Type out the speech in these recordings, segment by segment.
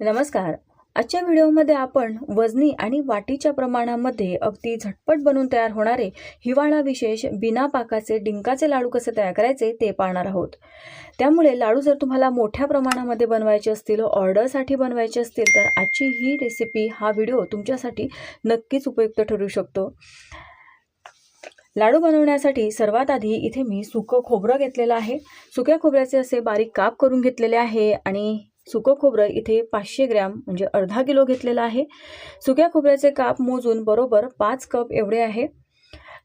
नमस्कार. आजच्या व्हिडिओमध्ये आपण वजनी आणि वाटीच्या प्रमाणामध्ये अगदी झटपट बनून तयार होणारे हिवाळा विशेष बिना पाकाचे डिंकाचे लाडू कसे तयार करायचे ते पाहणार आहोत. त्यामुळे लाडू जर तुम्हाला मोठ्या प्रमाणामध्ये बनवायचे असतील ऑर्डरसाठी बनवायचे असतील तर आजची ही रेसिपी हा व्हिडिओ तुमच्यासाठी नक्कीच उपयुक्त ठरू शकतो. लाडू बनवण्यासाठी सर्वात आधी इथे मी सुकं खोबरं घेतलेलं आहे. सुक्या खोबऱ्याचे असे बारीक काप करून घेतलेले आहे आणि सुकं खोबरं इथे पाचशे ग्रॅम म्हणजे अर्धा किलो घेतलेलं आहे. सुक्या खोबऱ्याचे काप मोजून बरोबर पाच कप एवढे आहे.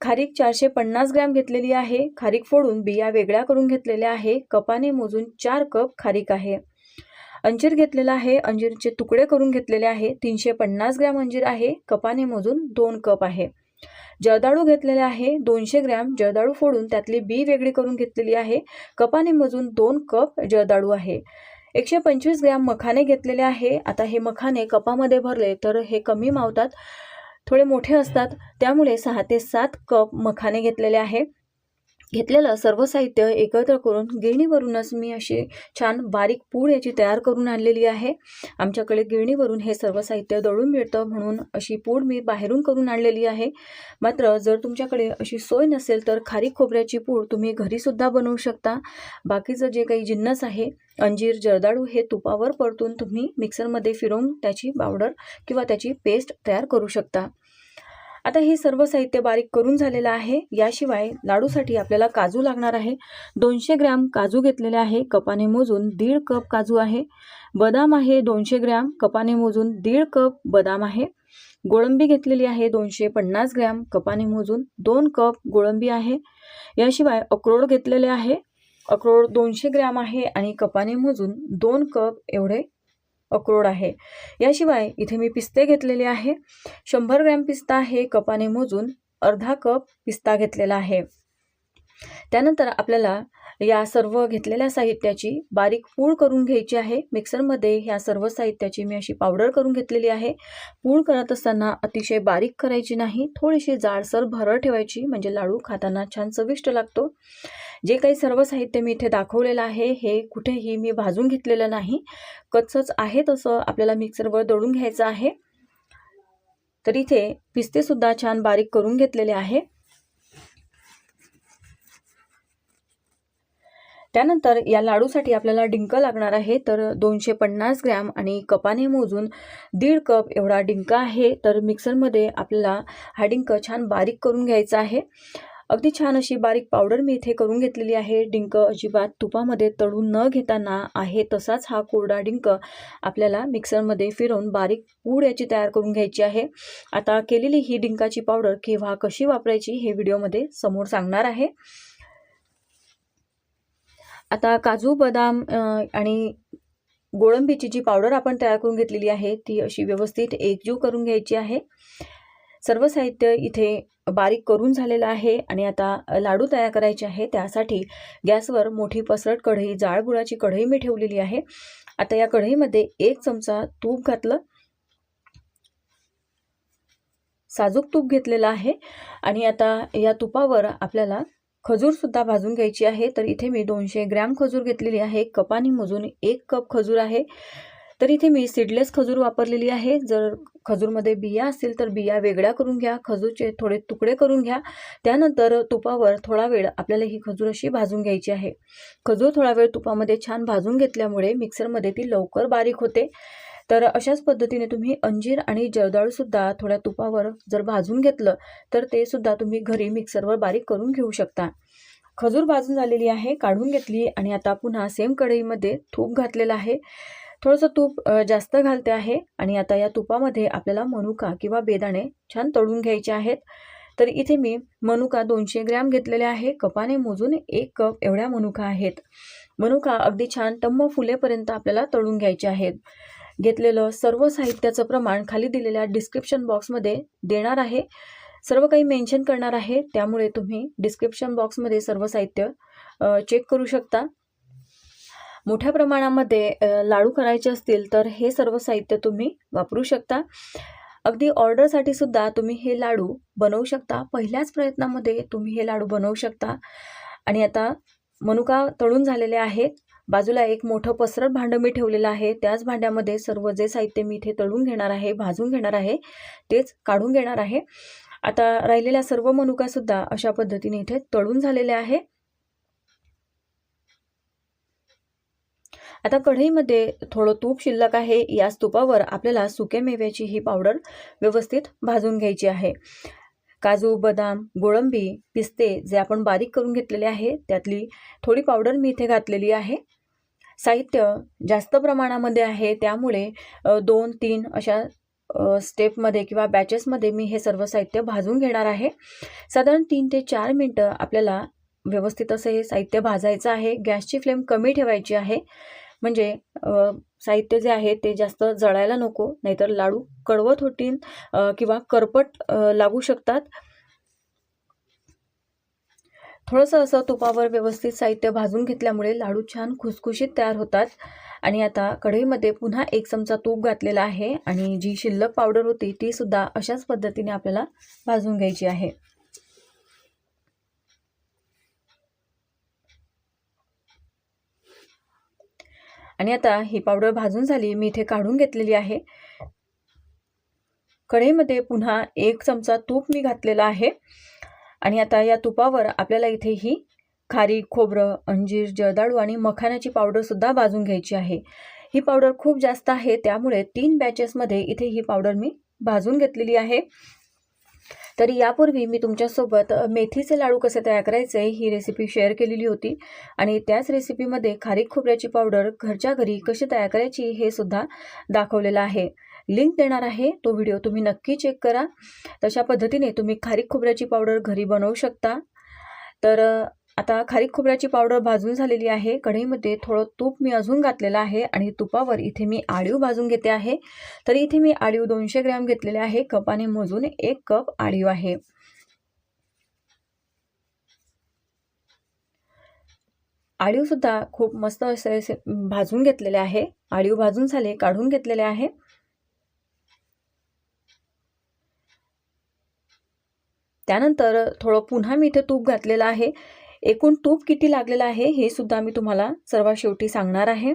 खारीक चारशे पन्नास ग्रॅम घेतलेली आहे. खारीक फोडून बिया वेगळ्या करून घेतलेल्या आहे. कपाने मोजून चार कप खारीक आहे. अंजीर घेतलेला आहे. अंजीरचे तुकडे करून घेतलेले आहे. तीनशे पन्नास ग्रॅम अंजीर आहे. कपाने मोजून दोन कप आहे. जळदाळू घेतलेले आहे. दोनशे ग्रॅम जळदाळू फोडून त्यातली बी वेगळी करून घेतलेली आहे. कपाने मोजून दोन कप जळदाळू आहे. एकशे पंचवीस ग्रॅम मखाने घेतलेले आहे. आता हे मखाने कपामध्ये भरले तर हे कमी मावतात थोडे मोठे असतात. त्यामुळे सहा ते सात कप मखाने घेतलेले आहे. घेतलेलं सर्व साहित्य एकत्र करून गिरणीवरूनच मी अशी छान बारीक पूड याची तयार करून आणलेली आहे. आमच्याकडे गिरणीवरून हे सर्व साहित्य दळून मिळतं म्हणून अशी पूड मी बाहेरून करून आणलेली आहे. मात्र जर तुमच्याकडे अशी सोय नसेल तर खारीक खोबऱ्याची पूड तुम्ही घरीसुद्धा बनवू शकता. बाकीचं जे काही जिन्नस आहे अंजीर जर्दाळू हे तुपावर परतून तुम्ही मिक्सरमध्ये फिरवून त्याची पावडर किंवा त्याची पेस्ट तयार करू शकता. आता हे सर्व साहित्य बारीक करून झालेलं आहे. याशिवाय लाडूसाठी आपल्याला काजू लागणार आहे. दोनशे ग्रॅम काजू घेतलेले आहे. कपाने मोजून दीड कप काजू आहे. बदाम आहे दोनशे ग्रॅम. कपाने मोजून दीड कप बदाम आहे. गोळंबी घेतलेली आहे दोनशे पन्नास ग्रॅम. कपाने मोजून दोन कप गोळंबी आहे. याशिवाय अक्रोड घेतलेले आहे. अक्रोड दोनशे ग्रॅम आहे आणि कपाने मोजून दोन कप एवढे अक्रोड आहे. याशिवाय इथे मी पिस्ते घेतलेले आहे. शंभर ग्रॅम पिस्ता हे कपाने मोजून अर्धा कप पिस्ता घेतलेला आहे. त्यानंतर आपल्याला या सर्व घेतलेल्या साहित्याची बारीक पूळ करून घ्यायची आहे. मिक्सरमध्ये ह्या सर्व साहित्याची मी अशी पावडर करून घेतलेली आहे. पूळ करत असताना अतिशय बारीक करायची नाही. थोडीशी जाडसर भरळ ठेवायची म्हणजे लाडू खाताना छान चविष्ट लागतो. जे काही सर्व साहित्य मी इथे दाखवलेलं आहे हे कुठेही मी भाजून घेतलेलं नाही. कच्चंच आहे तसं आपल्याला मिक्सरवर दळून घ्यायचं आहे. तर इथे पिस्तेसुद्धा छान बारीक करून घेतलेले आहे. त्यानंतर या लाडूसाठी आपल्याला डिंक लागणार आहे तर दोनशे पन्नास ग्रॅम आणि कपाने मोजून दीड कप एवढा डिंक आहे. तर मिक्सरमध्ये आपल्याला हा डिंक छान बारीक करून घ्यायचा आहे. अगदी छान अशी बारीक पावडर मी इथे करून घेतलेली आहे. डिंक अजिबात तुपामध्ये तळून न घेताना आहे तसाच हा कोरडा डिंक आपल्याला मिक्सरमध्ये फिरवून बारीक पूड याची तयार करून घ्यायची आहे. आता केलेली ही डिंकाची पावडर केव्हा कशी वापरायची हे व्हिडिओमध्ये समोर सांगणार आहे. आता काजू बदाम आणि गोळंबीची जी पावडर आपण तयार करून घेतलेली आहे ती अशी व्यवस्थित एकजीव करून घ्यायची आहे. सर्व साहित्य इथे बारीक करून झालेलं आहे आणि आता लाडू तयार करायचे आहे त्यासाठी गॅसवर मोठी पसरट कढई जाळ गुळाची कढई मी ठेवलेली आहे. आता या कढईमध्ये एक चमचा तूप घातलं. साजूक तूप घेतलेलं आहे आणि आता या तुपावर आपल्याला खजूरसुद्धा भाजून घ्यायची आहे. तर इथे मी दोनशे ग्रॅम खजूर घेतलेली आहे. कपाने मोजून एक कप खजूर आहे. तर इथे मी सीडलेस खजूर वापरलेली आहे. जर खजूरमध्ये बिया असतील तर बिया वेगळ्या करून घ्या खजूरचे थोडे तुकडे करून घ्या. त्यानंतर तुपावर थोडा वेळ आपल्याला ही खजूर अशी भाजून घ्यायची आहे. खजूर थोडा वेळ तुपामध्ये छान भाजून घेतल्यामुळे मिक्सरमध्ये ती लवकर बारीक होते. तर अशाच पद्धतीने तुम्ही अंजीर आणि जर्दाळूसुद्धा थोड्या तुपावर जर भाजून घेतलं तर ते सुद्धा तुम्ही घरी मिक्सरवर बारीक करून घेऊ शकता. खजूर भाजून झालेली आहे काढून घेतली आणि आता पुन्हा सेम कढईमध्ये तूप घातलेलं आहे. थोडंसं तूप जास्त घालते आहे आणि आता या तुपामध्ये आपल्याला मनुका किंवा बेदाणे छान तळून घ्यायचे आहेत. तर इथे मी मनुका दोनशे ग्रॅम घेतलेले आहे. कपाने मोजून एक कप एवढ्या मनुका आहेत. मनुका अगदी छान टम्म फुलेपर्यंत आपल्याला तळून घ्यायचे आहेत. घेतलेलं सर्व साहित्याचं प्रमाण खाली दिलेल्या डिस्क्रिप्शन बॉक्समध्ये देणार आहे. सर्व काही मेन्शन करणार आहे. त्यामुळे तुम्ही डिस्क्रिप्शन बॉक्समध्ये सर्व साहित्य चेक करू शकता. मोठ्या प्रमाणामध्ये लाडू करायचे असतील तर हे सर्व साहित्य तुम्ही वापरू शकता. अगदी ऑर्डरसाठी सुद्धा तुम्ही हे लाडू बनवू शकता. पहिल्याच प्रयत्नामध्ये तुम्ही हे लाडू बनवू शकता. आणि आता मनुका तळून झालेले आहेत. बाजूला एक मोठं पसरट भांडं मी ठेवलेलं आहे. त्याच भांड्यामध्ये सर्व जे साहित्य मी इथे तळून घेणार आहे भाजून घेणार आहे तेच काढून घेणार आहे. आता राहिलेल्या सर्व मनुकासुद्धा अशा पद्धतीने इथे तळून झालेले आहे. आता कढईमध्ये थोडं तूप शिल्लक आहे. याच तुपावर आपल्याला सुक्या मेव्याची ही पावडर व्यवस्थित भाजून घ्यायची आहे. काजू बदाम गोळंबी पिस्ते जे आपण बारीक करून घेतलेले आहे त्यातली थोडी पावडर मी इथे घातलेली आहे. साहित्य जास्त प्रमाणामध्ये आहे त्यामुळे दोन तीन अशा स्टेपमध्ये किंवा बॅचेसमध्ये मी हे सर्व साहित्य भाजून घेणार आहे. साधारण तीन ते चार मिनटं आपल्याला व्यवस्थित असं हे साहित्य भाजायचं आहे. गॅसची फ्लेम कमी ठेवायची आहे. म्हणजे साहित्य जे आहे ते जास्त जळायला नको नाहीतर लाडू कडवत होतील किंवा करपट लागू शकतात. थोडंसं असं तुपावर व्यवस्थित साहित्य भाजून घेतल्यामुळे लाडू छान खुसखुशीत तयार होतात. आणि आता कढईमध्ये पुन्हा एक चमचा तूप घातलेला आहे आणि जी शिल्लक पावडर होती ती सुद्धा अशाच पद्धतीने आपल्याला भाजून घ्यायची आहे. आणि आता ही पावडर भाजून झाली मी इथे काढून घेतलेली आहे. कढईमध्ये पुन्हा एक चमचा तूप मी घातलेला आहे. आणि आता या तुपावर आपल्याला इथे ही खारी खोबरं अंजीर जळदाळू आणि मखाण्याची पावडरसुद्धा भाजून घ्यायची आहे. ही पावडर खूप जास्त आहे त्यामुळे तीन बॅचेसमध्ये इथे ही पावडर मी भाजून घेतलेली आहे. तर यापूर्वी मी तुमच्यासोबत मेथीचे लाडू कसे तयार करायचे ही रेसिपी शेअर केलेली होती. आणि त्याच रेसिपीमध्ये खारीक खोबऱ्याची पावडर घरच्या घरी कशी तयार करायची हे सुद्धा दाखवलेलं आहे. लिंक देणार आहे तो व्हिडिओ तुम्ही नक्की चेक करा. तशा पद्धतीने तुम्ही खारीक खोबऱ्याची पावडर घरी बनवू शकता. तर आता खारीक खोबऱ्याची पावडर भाजून झालेली आहे. कढईमध्ये थोडं तूप मी अजून घातलेलं आहे आणि तुपावर इथे मी आळीव भाजून घेते आहे. तर इथे मी आळीव दोनशे ग्रॅम घेतलेले आहे. कपाने मोजून एक कप आळीव आहे. आळीव सुद्धा खूप मस्त असे भाजून घेतलेले आहे. आळीव भाजून झाले काढून घेतलेले आहे. त्यानंतर थोडं पुन्हा मी इथे तूप घातलेलं आहे. एकूण तूप किती लागलेलं आहे हे सुद्धा मी तुम्हाला सर्वात शेवटी सांगणार आहे.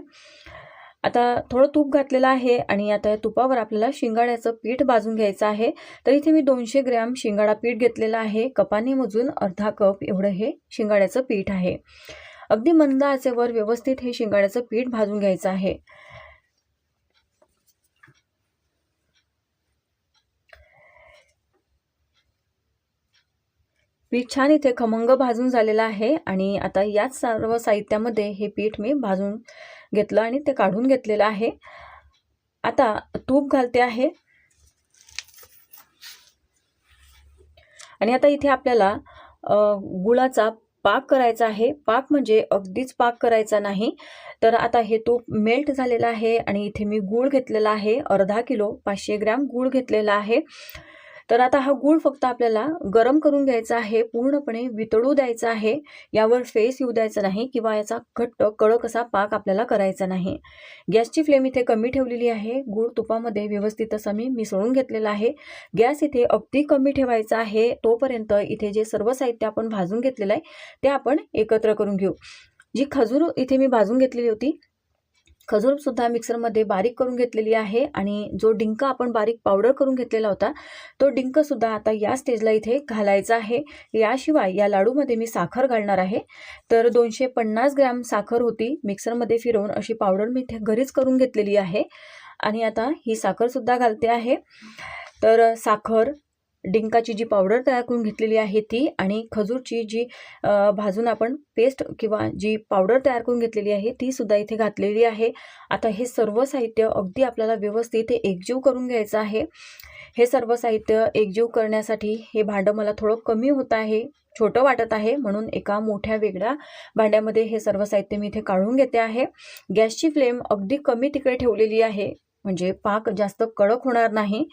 आता थोडं तूप घातलेलं आहे आणि आता या तुपावर आपल्याला शिंगाड्याचं पीठ भाजून घ्यायचं आहे. तर इथे मी दोनशे ग्रॅम शिंगाडा पीठ घेतलेलं आहे. कपाने मजून अर्धा कप एवढं हे शिंगाड्याचं पीठ आहे. अगदी मंद आचेवर व्यवस्थित हे शिंगाड्याचं पीठ भाजून घ्यायचं आहे. पीठ छान इथे खमंग भाजून झालेलं आहे आणि आता याच सर्व साहित्यामध्ये हे पीठ मी भाजून घेतलं आणि ते काढून घेतलेलं आहे. आता तूप घालते आहे. आणि आता इथे आपल्याला गुळाचा पाक करायचा आहे. पाक म्हणजे अगदीच पाक करायचा नाही. तर आता हे तूप मेल्ट झालेलं आहे आणि इथे मी गूळ घेतलेला आहे. अर्धा किलो पाचशे ग्रॅम गूळ घेतलेला आहे. तर आता हा गूळ फक्त आपल्याला गरम करून घ्यायचा आहे पूर्णपणे वितळू द्यायचा आहे. यावर फेस येऊ द्यायचा नाही किंवा याचा घट्ट कडक असा पाक आपल्याला करायचा नाही. गॅसची फ्लेम इथे कमी ठेवलेली आहे. गूळ तुपामध्ये व्यवस्थित असं मी मिसळून घेतलेला आहे. गॅस इथे अगदी कमी ठेवायचा आहे. तोपर्यंत इथे जे सर्व साहित्य आपण भाजून घेतलेलं आहे ते आपण एकत्र करून घेऊ. जी खजूर इथे मी भाजून घेतलेली होती खजूरसुद्धा मिक्सरमध्ये बारीक करून घेतलेली आहे आणि जो डिंक आपण बारीक पावडर करून घेतलेला होता तो डिंकसुद्धा आता या स्टेजला इथे घालायचा आहे. याशिवाय या लाडूमध्ये मी साखर घालणार आहे. तर दोनशे पन्नास ग्रॅम साखर होती. मिक्सरमध्ये फिरवून अशी पावडर मी इथे घरीच करून घेतलेली आहे. आणि आता ही साखरसुद्धा घालते आहे. तर साखर डिंकाची जी पावडर तयार करून घेतलेली आहे ती आणि खजूरची जी भाजून आपण पेस्ट किंवा जी पावडर तयार करून घेतलेली आहे ती सुद्धा इथे घातलेली आहे. आता हे सर्व साहित्य अगदी आपल्याला व्यवस्थित एकजीव करून घ्यायचं आहे. हे सर्व साहित्य एकजीव करण्यासाठी हे भांडं मला थोडं कमी होत आहे छोटं वाटत आहे म्हणून एका मोठ्या वेगळ्या भांड्यामध्ये हे सर्व साहित्य मी इथे काढून घेते आहे. गॅसची फ्लेम अगदी कमी तिकडे ठेवलेली आहे. म्हणजे पाक जास्त कडक होणार नाही.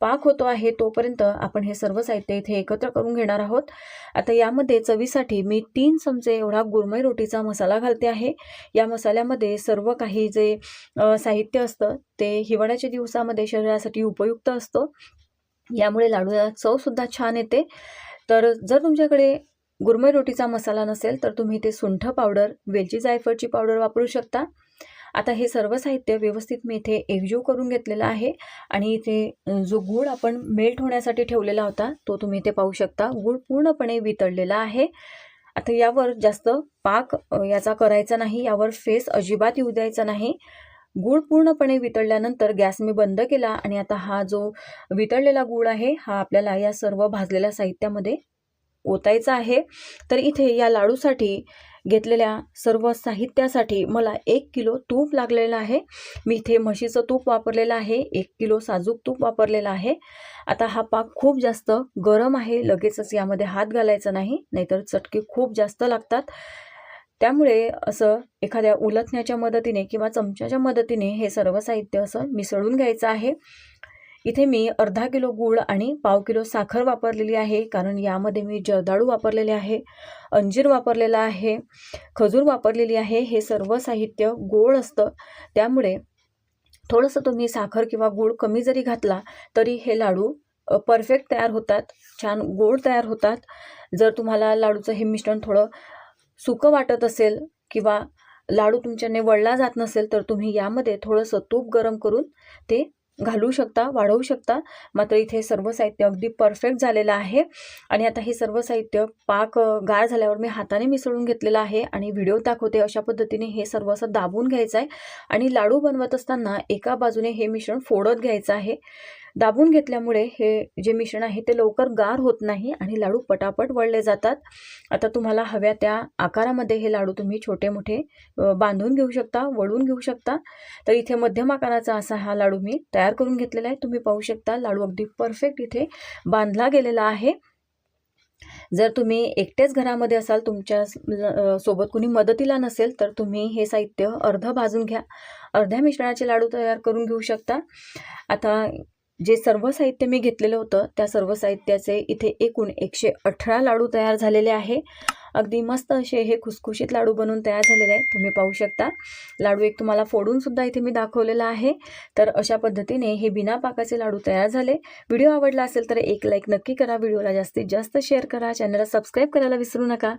पाक होतो आहे तोपर्यंत आपण हे सर्व साहित्य इथे एकत्र करून घेणार आहोत. आता यामध्ये चवीसाठी मी तीन चमचे एवढा गुरमई रोटीचा मसाला घालते आहे. या मसाल्यामध्ये सर्व काही जे साहित्य असतं ते हिवाळ्याच्या दिवसामध्ये शरीरासाठी उपयुक्त असतं. यामुळे लाडूला चवसुद्धा छान येते. तर जर तुमच्याकडे गुरमय रोटीचा मसाला नसेल तर तुम्ही ते सुंठ पावडर वेलची जायफळची पावडर वापरू शकता. आता हे सर्व साहित्य व्यवस्थित मी इथे एकजीव करून घेतलेलं आहे आणि इथे जो गूळ आपण मेल्ट होण्यासाठी ठेवलेला होता तो तुम्ही इथे पाहू शकता. गूळ पूर्णपणे वितळलेला आहे. आता यावर जास्त पाक याचा करायचा नाही. यावर फेस अजिबात येऊ द्यायचा नाही. गूळ पूर्णपणे वितळल्यानंतर गॅस मी बंद केला आणि आता हा जो वितळलेला गूळ आहे हा आपल्याला या सर्व भाजलेल्या साहित्यामध्ये ओतायचा आहे. तर इथे या लाडूसाठी घेतलेल्या सर्व साहित्यासाठी मला एक किलो तूप लागलेलं आहे. मी इथे म्हशीचं तूप वापरलेलं आहे एक किलो साजूक तूप वापरलेलं आहे. आता हा पाक खूप जास्त गरम आहे लगेचच यामध्ये हात घालायचा नाही नाहीतर चटके खूप जास्त लागतात. त्यामुळे असं एखाद्या उलथण्याच्या मदतीने किंवा चमच्याच्या मदतीने हे सर्व साहित्य असं मिसळून घ्यायचं आहे. इथे मी अर्धा किलो गूळ आणि पाव किलो साखर वापरलेली आहे कारण यामध्ये मी जर्दाळू वापरलेले आहे अंजीर वापरलेला आहे खजूर वापरलेली आहे हे सर्व साहित्य गोड असतं. त्यामुळे थोडंसं तुम्ही साखर किंवा गूळ कमी जरी घातला तरी हे लाडू परफेक्ट तयार होतात छान गोड तयार होतात. जर तुम्हाला लाडूचं हे मिश्रण थोडं सुकं वाटत असेल किंवा लाडू तुमच्याने वळला जात नसेल तर तुम्ही यामध्ये थोडंसं तूप गरम करून ते घालू शकता वाढवू शकता. मात्र इथे सर्व साहित्य अगदी परफेक्ट झालेलं आहे. आणि आता हे सर्व साहित्य पाक गार झाल्यावर मी हाताने मिसळून घेतलेलं आहे आणि व्हिडिओ दाखवते अशा पद्धतीने हे सर्व असं दाबून घ्यायचं आहे. आणि लाडू बनवत असताना एका बाजूने हे मिश्रण फोडत घ्यायचं आहे. दाबून घेतल्यामुळे हे जे मिश्रण आहे ते लवकर गार होत नाही आणि लाडू पटापट वळले जातात. आता तुम्हाला हव्या त्या आकारामध्ये हे लाडू तुम्ही छोटे मोठे बांधून घेऊ शकता वळून घेऊ शकता. तर इथे मध्यम आकाराचा असा हा लाडू मी तयार करून घेतलेला आहे. तुम्ही पाहू शकता लाडू अगदी परफेक्ट इथे बांधला गेलेला आहे. जर तुम्ही एकटेच घरामध्ये असाल तुमच्यासोबत कुणी मदतीला नसेल तर तुम्ही हे साहित्य अर्ध भाजून घ्या. अर्ध्या मिश्रणाचे लाडू तयार करून घेऊ शकता. आता जे सर्व साहित्य मी घेतलेलं होतं त्या सर्व साहित्याचे इथे एकूण एकशे अठरा लाडू तयार झालेले आहे. अगदी मस्त असे हे खुसखुशीत लाडू बनवून तयार झालेले आहे तुम्ही पाहू शकता. लाडू एक तुम्हाला फोडूनसुद्धा इथे मी दाखवलेला आहे. तर अशा पद्धतीने हे बिना पाकाचे लाडू तयार झाले. व्हिडिओ आवडला असेल तर एक लाईक नक्की करा. व्हिडिओला जास्तीत जास्त शेअर करा. चॅनलला सबस्क्राईब करायला विसरू नका.